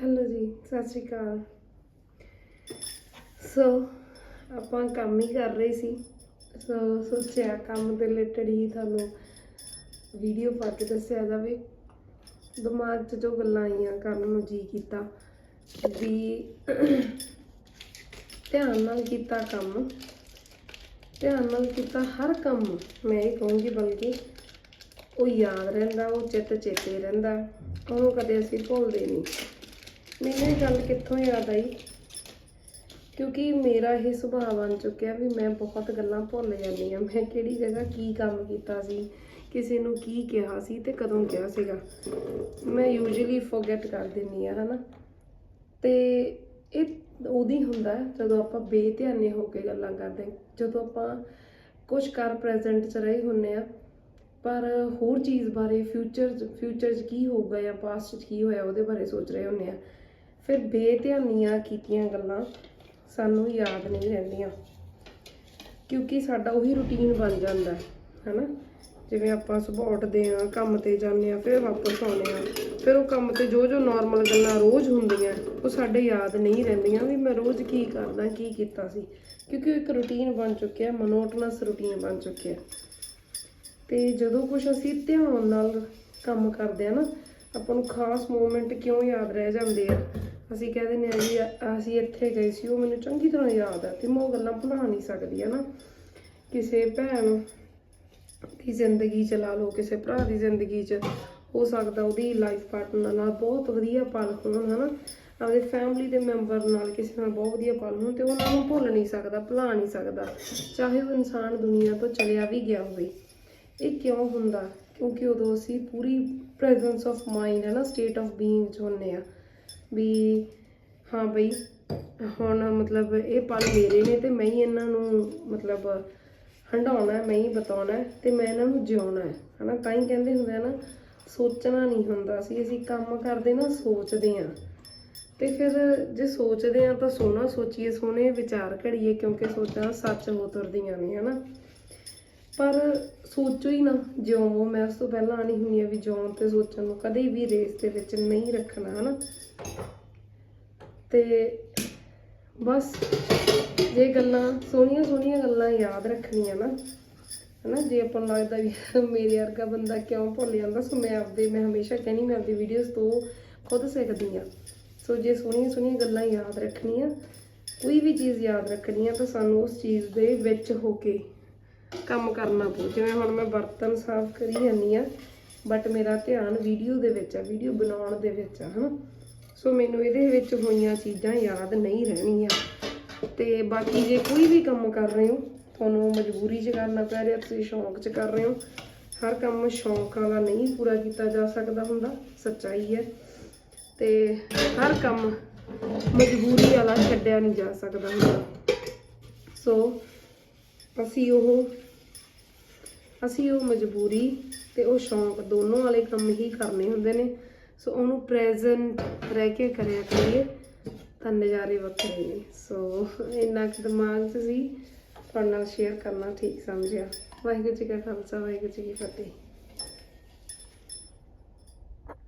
Hello ਜੀ, ਸਤਿ ਸ਼੍ਰੀ ਅਕਾਲ। ਸੋ ਆਪਾਂ ਕੰਮ ਹੀ ਕਰ ਰਹੇ ਸੀ। ਸੋ ਸੋਚਿਆ ਕੰਮ ਦੇ ਰਿਲੇਟਡ ਹੀ ਤੁਹਾਨੂੰ ਵੀਡੀਓ ਪਾ ਕੇ ਦੱਸਿਆ ਜਾਵੇ। ਦਿਮਾਗ 'ਚ ਜੋ ਗੱਲਾਂ ਆਈਆਂ ਕਰਨ ਨੂੰ ਜੀ ਕੀਤਾ ਵੀ ਧਿਆਨ ਨਾਲ ਕੀਤਾ ਕੰਮ। ਧਿਆਨ ਨਾਲ ਕੀਤਾ ਹਰ ਕੰਮ, ਮੈਂ ਇਹ ਕਹੂੰਗੀ ਬਲਕਿ, ਉਹ ਯਾਦ ਰਹਿੰਦਾ, ਉਹ ਚਿੱਤ ਚੇਤੇ ਰਹਿੰਦਾ। ਉਹਨੂੰ ਕਦੇ ਅਸੀਂ ਭੁੱਲਦੇ ਨਹੀਂ। ਮੈਨੂੰ ਇਹ ਗੱਲ ਕਿੱਥੋਂ ਯਾਦ ਆਈ? ਕਿਉਂਕਿ ਮੇਰਾ ਇਹ ਸੁਭਾਅ ਬਣ ਚੁੱਕਿਆ ਵੀ ਮੈਂ ਬਹੁਤ ਗੱਲਾਂ ਭੁੱਲ ਜਾਂਦੀ ਹਾਂ। ਮੈਂ ਕਿਹੜੀ ਜਗ੍ਹਾ ਕੀ ਕੰਮ ਕੀਤਾ ਸੀ, ਕਿਸੇ ਨੂੰ ਕੀ ਕਿਹਾ ਸੀ ਤੇ ਕਦੋਂ ਕਿਹਾ ਸੀਗਾ। ਮੈਂ ਯੂਜੂਲੀ ਫੋਰਗੇਟ ਕਰ ਦਿੰਦੀ ਆ ਹਨਾ? ਤੇ ਇਹ ਉਹਦੀ ਹੁੰਦਾ ਜਦੋਂ ਆਪਾਂ ਬੇਧਿਆਨੇ ਹੋ ਕੇ ਗੱਲਾਂ ਕਰਦੇ ਜਦੋਂ ਆਪਾਂ ਕੁਝ ਕਰ ਪ੍ਰੈਜ਼ੈਂਟ 'ਚ ਰਹੇ ਹੁੰਨੇ ਆ ਪਰ ਹੋਰ ਚੀਜ਼ ਬਾਰੇ ਫਿਊਚਰ ਫਿਊਚਰ 'ਚ ਕੀ ਹੋਊਗਾ ਜਾਂ ਪਾਸਟ 'ਚ ਕੀ ਹੋਇਆ, ਉਹਦੇ ਬਾਰੇ ਸੋਚ ਰਹੇ ਹੁੰਨੇ ਆ ਫਿਰ ਬੇਧਿਆਨੀਆਂ ਕੀਤੀਆਂ ਗੱਲਾਂ ਸਾਨੂੰ ਯਾਦ ਨਹੀਂ ਰਹਿੰਦੀਆਂ, ਕਿਉਂਕਿ ਸਾਡਾ ਉਹੀ ਰੁਟੀਨ ਬਣ ਜਾਂਦਾ ਹੈ ਹਨਾ? ਜਿਵੇਂ ਆਪਾਂ ਸੁਬਾਹ ਉੱਠਦੇ ਆ ਕੰਮ ਤੇ ਜਾਂਦੇ ਆ ਫਿਰ ਵਾਪਸ ਆਉਂਦੇ ਆ ਫਿਰ ਉਹ ਕੰਮ ਤੇ ਜੋ ਜੋ ਨਾਰਮਲ ਗੱਲਾਂ ਰੋਜ਼ ਹੁੰਦੀਆਂ, ਉਹ ਸਾਡੇ ਯਾਦ ਨਹੀਂ ਰਹਿੰਦੀਆਂ ਵੀ ਮੈਂ ਰੋਜ਼ ਕੀ ਕਰਦਾ, ਕੀ ਕੀਤਾ ਸੀ, ਕਿਉਂਕਿ ਉਹ ਇੱਕ ਰੁਟੀਨ ਬਣ ਚੁੱਕਿਆ ਮੋਨੋਟਨਸ ਰੁਟੀਨ ਬਣ ਚੁੱਕਿਆ। ਤੇ ਜਦੋਂ ਕੁਝ ਅਸੀਂ ਧਿਆਨ ਨਾਲ ਕੰਮ ਕਰਦੇ ਆ ਨਾ, ਆਪਾਂ ਨੂੰ ਖਾਸ ਮੂਮੈਂਟ ਕਿਉਂ ਯਾਦ ਰਹਿ ਜਾਂਦੇ ਆ? ਅਸੀਂ ਕਹਿ ਦਿੰਦੇ ਆ ਜੀ, ਅਸੀਂ ਇੱਥੇ ਗਏ ਸੀ, ਉਹ ਮੈਨੂੰ ਚੰਗੀ ਤਰ੍ਹਾਂ ਯਾਦ ਆ ਤੇ ਮੈਂ ਉਹ ਗੱਲਾਂ ਭੁਲਾ ਨਹੀਂ ਸਕਦੀ, ਹੈ ਨਾ? ਕਿਸੇ ਭੈਣ ਦੀ ਜ਼ਿੰਦਗੀ ਚ ਲਾ ਲਓ, ਕਿਸੇ ਭਰਾ ਦੀ ਜ਼ਿੰਦਗੀ ਚ ਹੋ ਸਕਦਾ ਉਹਦੀ ਲਾਈਫ ਪਾਰਟਨਰ ਨਾਲ ਬਹੁਤ ਵਧੀਆ ਪਲ ਹੋਣ ਹਨਾ ਆਪਣੀ ਫੈਮਿਲੀ ਦੇ ਮੈਂਬਰ ਨਾਲ ਕਿਸੇ ਨਾਲ ਬਹੁਤ ਵਧੀਆ ਪਲ ਹੋਣ ਤੇ ਉਹ ਉਹਨਾਂ ਨੂੰ ਭੁੱਲ ਨਹੀਂ ਸਕਦਾ, ਭੁਲਾ ਨਹੀਂ ਸਕਦਾ। ਚਾਹੇ ਉਹ ਇਨਸਾਨ ਦੁਨੀਆ ਤੋਂ ਚਲਿਆ ਵੀ ਗਿਆ ਹੋਵੇ। ਇਹ ਕਿਉਂ ਹੁੰਦਾ? ਕਿਉਂਕਿ ਉਦੋਂ ਅਸੀਂ ਪੂਰੀ ਪ੍ਰੈਜ਼ੈਂਸ ਆਫ ਮਾਈਂਡ ਹੈ ਨਾ ਸਟੇਟ ਆਫ ਬੀਇੰਗ ਚ ਹੁੰਨੇ ਆ। ਵੀ ਹਾਂ ਬਈ, ਹੁਣ ਮਤਲਬ ਇਹ ਪਲ ਮੇਰੇ ਨੇ ਤੇ ਮੈਂ ਹੀ ਇਹਨਾਂ ਨੂੰ ਮਤਲਬ ਹੰਡਾਉਣਾ ਮੈਂ ਹੀ ਬਤਾਉਣਾ ਹੈ ਤੇ ਮੈਂ ਇਹਨਾਂ ਨੂੰ ਜਿਉਣਾ ਹੈ। ਹਨਾ, ਤਾਂ ਹੀ ਕਹਿੰਦੇ ਹੁੰਦੇ ਆ ਨਾ, ਸੋਚਣਾ ਨਹੀਂ ਹੁੰਦਾ ਸੀ, ਅਸੀਂ ਕੰਮ ਕਰਦੇ ਨਾ ਸੋਚਦੇ ਆ ਤੇ ਫਿਰ ਜੇ ਸੋਚਦੇ ਆ ਤਾਂ ਸੋਹਣਾ ਸੋਚੀਏ, ਸੋਹਣੇ ਵਿਚਾਰ ਘੜੀਏ ਕਿਉਂਕਿ ਸੋਚਾਂ ਸੱਚ ਹੋ ਤੁਰਦੀਆਂ ਨੇ, ਹਨਾ। ਪਰ ਸੋਚੋ ਹੀ ਨਾ ਜਿਉਵੋ ਮੈਂ ਉਸ ਤੋਂ ਪਹਿਲਾਂ ਆਣੀ ਹੁੰਦੀ ਆ ਵੀ ਜਿਉਂ ਤੇ ਸੋਚਣ ਨੂੰ ਕਦੇ ਵੀ ਰੇਸ ਦੇ ਵਿੱਚ ਨਹੀਂ ਰੱਖਣਾ, ਹਨਾ? ਤੇ ਬਸ ਜੇ ਗੱਲਾਂ, ਸੋਹਣੀਆਂ ਸੋਹਣੀਆਂ ਗੱਲਾਂ ਯਾਦ ਰੱਖਣੀਆਂ ਨਾ, ਹਨਾ? ਜੇ ਆਪਾਂ ਨੂੰ ਲੱਗਦਾ ਵੀ ਮੇਰੇ ਵਰਗਾ ਬੰਦਾ ਕਿਉਂ ਭੁੱਲ ਜਾਂਦਾ, ਸੋ ਮੈਂ ਆਪਦੇ, ਮੈਂ ਹਮੇਸ਼ਾ ਕਹਿੰਦੀ, ਮੈਂ ਆਪਦੀ ਵੀਡੀਓਜ਼ ਤੋਂ ਖੁਦ ਸਿੱਖਦੀ ਆ ਸੋ ਜੇ ਸੋਹਣੀਆਂ ਸੋਹਣੀਆਂ ਗੱਲਾਂ ਯਾਦ ਰੱਖਣੀਆਂ, ਕੋਈ ਵੀ ਚੀਜ਼ ਯਾਦ ਰੱਖਣੀ ਆ, ਤਾਂ ਸਾਨੂੰ ਉਸ ਚੀਜ਼ ਦੇ ਵਿੱਚ ਹੋ ਕੇ ਕੰਮ ਕਰਨਾ ਪਊ। ਜਿਵੇਂ ਹੁਣ ਮੈਂ ਬਰਤਨ ਸਾਫ਼ ਕਰੀ ਜਾਂਦੀ ਆ ਬਟ ਮੇਰਾ ਧਿਆਨ ਵੀਡੀਓ ਦੇ ਵਿੱਚ ਆ ਵੀਡੀਓ ਬਣਾਉਣ ਦੇ ਵਿੱਚ ਆ, ਹਨਾ? ਸੋ ਮੈਨੂੰ ਇਹਦੇ ਵਿੱਚ ਹੋਈਆਂ ਚੀਜ਼ਾਂ ਯਾਦ ਨਹੀਂ ਰਹਿਣਗੀਆਂ। ਤੇ ਬਾਕੀ ਜੇ ਕੋਈ ਵੀ ਕੰਮ ਕਰ ਰਹੇ ਹੋ, ਤੁਹਾਨੂੰ ਮਜਬੂਰੀ 'ਚ ਕਰਨਾ ਪੈ ਰਿਹਾ, ਤੁਸੀਂ ਸ਼ੌਂਕ 'ਚ ਕਰ ਰਹੇ ਹੋ, ਹਰ ਕੰਮ ਸ਼ੌਂਕ ਵਾਲਾ ਨਹੀਂ ਪੂਰਾ ਕੀਤਾ ਜਾ ਸਕਦਾ ਹੁੰਦਾ, ਸੱਚਾਈ ਹੈ। ਤੇ ਹਰ ਕੰਮ ਮਜਬੂਰੀ ਵਾਲਾ ਛੱਡਿਆ ਨਹੀਂ ਜਾ ਸਕਦਾ ਹੁੰਦਾ। ਸੋ ਅਸੀਂ ਉਹ ਅਸੀਂ ਉਹ ਮਜਬੂਰੀ ਤੇ ਉਹ ਸ਼ੌਂਕ ਦੋਨੋਂ ਵਾਲੇ ਕੰਮ ਹੀ ਕਰਨੇ ਹੁੰਦੇ ਨੇ। ਸੋ ਉਹਨੂੰ ਪ੍ਰੈਜ਼ੈਂਟ ਰਹਿ ਕੇ ਕਰਿਆ ਕਰੀਏ, ਤਾਂ ਨਜ਼ਾਰੇ ਵੱਖਰੇ ਨੇ। ਸੋ ਇੰਨਾ ਕੁ ਦਿਮਾਗ 'ਚ ਸੀ ਤੁਹਾਡੇ ਨਾਲ ਸ਼ੇਅਰ ਕਰਨਾ ਠੀਕ ਸਮਝਿਆ। ਵਾਹਿਗੁਰੂ ਜੀ ਕਾ ਖਾਲਸਾ, ਵਾਹਿਗੁਰੂ ਜੀ ਕੀ ਫਤਿਹ।